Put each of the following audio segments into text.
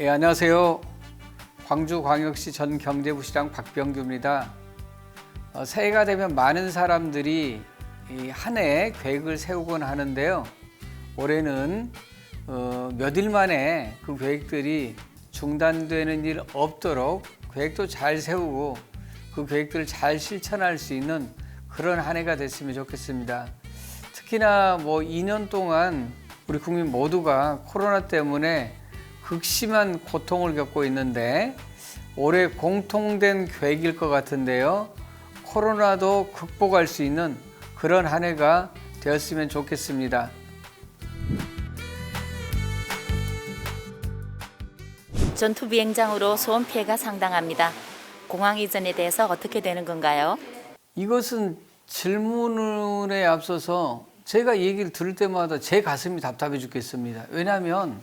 예, 안녕하세요. 광주광역시 전 경제부시장 박병규입니다. 어, 새해가 되면 많은 사람들이 한해 계획을 세우곤 하는데요. 올해는 어, 몇일 만에 그 계획들이 중단되는 일 없도록 계획도 잘 세우고 그 계획들을 잘 실천할 수 있는 그런 한 해가 됐으면 좋겠습니다. 특히나 뭐 2년 동안 우리 국민 모두가 코로나 때문에 극심한 고통을 겪고 있는데 올해 공통된 계획일 것 같은데요. 코로나도 극복할 수 있는 그런 한 해가 되었으면 좋겠습니다. 전투 비행장으로 소음 피해가 상당합니다. 공항 이전에 대해서 어떻게 되는 건가요? 이것은 질문에 앞서서 제가 얘기를 들을 때마다 제 가슴이 답답해 죽겠습니다. 왜냐하면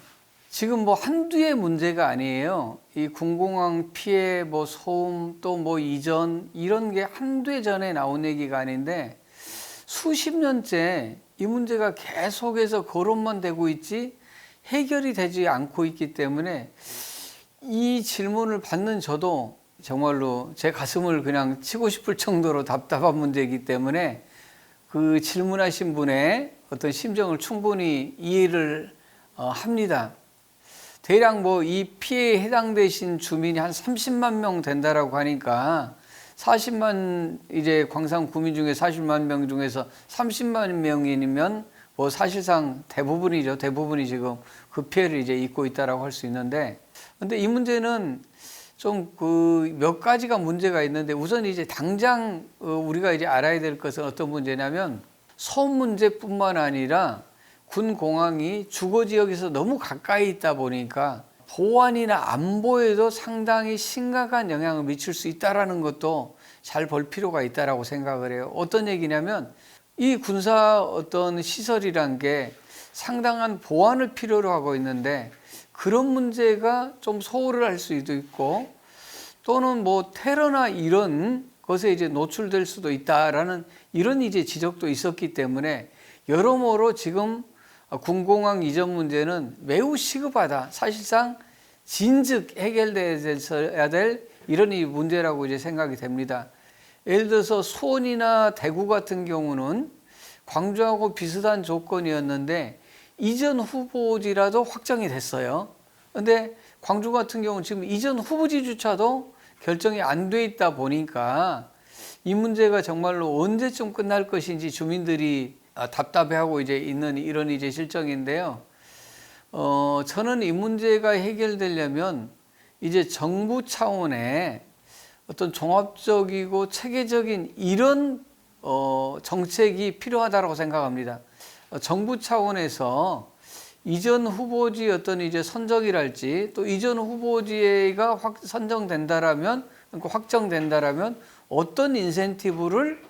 지금 뭐 한두의 문제가 아니에요. 이 군공항 피해, 뭐 소음, 또 뭐 이전 이런 게 한두 해 전에 나온 얘기가 아닌데 수십 년째 이 문제가 계속해서 거론만 되고 있지 해결이 되지 않고 있기 때문에 이 질문을 받는 저도 정말로 제 가슴을 그냥 치고 싶을 정도로 답답한 문제이기 때문에 그 질문하신 분의 어떤 심정을 충분히 이해를 어, 합니다. 대략 뭐 이 피해에 해당되신 주민이 한 30만 명 된다라고 하니까 40만 이제 광산 구민 중에 40만 명 중에서 30만 명이면 뭐 사실상 대부분이죠. 대부분이 지금 그 피해를 이제 입고 있다라고 할 수 있는데 근데 이 문제는 좀 그 몇 가지가 문제가 있는데 우선 이제 당장 어, 우리가 이제 알아야 될 것은 어떤 문제냐면 소음 문제뿐만 아니라 군 공항이 주거 지역에서 너무 가까이 있다 보니까 보안이나 안보에도 상당히 심각한 영향을 미칠 수 있다라는 것도 잘 볼 필요가 있다라고 생각을 해요. 어떤 얘기냐면 이 군사 어떤 시설이란 게 상당한 보안을 필요로 하고 있는데 그런 문제가 좀 소홀을 할 수도 있고 또는 뭐 테러나 이런 것에 이제 노출될 수도 있다라는 이런 이제 지적도 있었기 때문에 여러모로 지금 군공항 이전 문제는 매우 시급하다. 사실상 진즉 해결돼야 될 이런 이 문제라고 이제 생각이 됩니다. 예를 들어서 수원이나 대구 같은 경우는 광주하고 비슷한 조건이었는데 이전 후보지라도 확정이 됐어요. 근데 광주 같은 경우는 지금 이전 후보지조차도 결정이 안 돼 있다 보니까 이 문제가 정말로 언제쯤 끝날 것인지 주민들이 아, 답답해하고 이제 있는 이런 이제 실정인데요. 어, 저는 이 문제가 해결되려면 이제 정부 차원의 어떤 종합적이고 체계적인 이런 어, 정책이 필요하다고 생각합니다. 어, 정부 차원에서 이전 후보지 어떤 이제 선정이랄지 또 이전 후보지가 확 선정된다라면 그러니까 확정된다라면 어떤 인센티브를 에,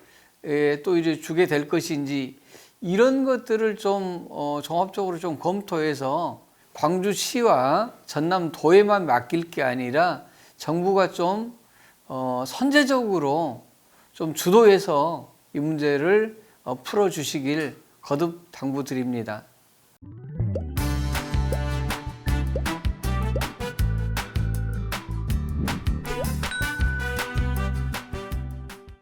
또 이제 주게 될 것인지 이런 것들을 좀 어, 종합적으로 좀 검토해서 광주시와 전남도에만 맡길 게 아니라 정부가 좀 어, 선제적으로 좀 주도해서 이 문제를 어, 풀어주시길 거듭 당부드립니다.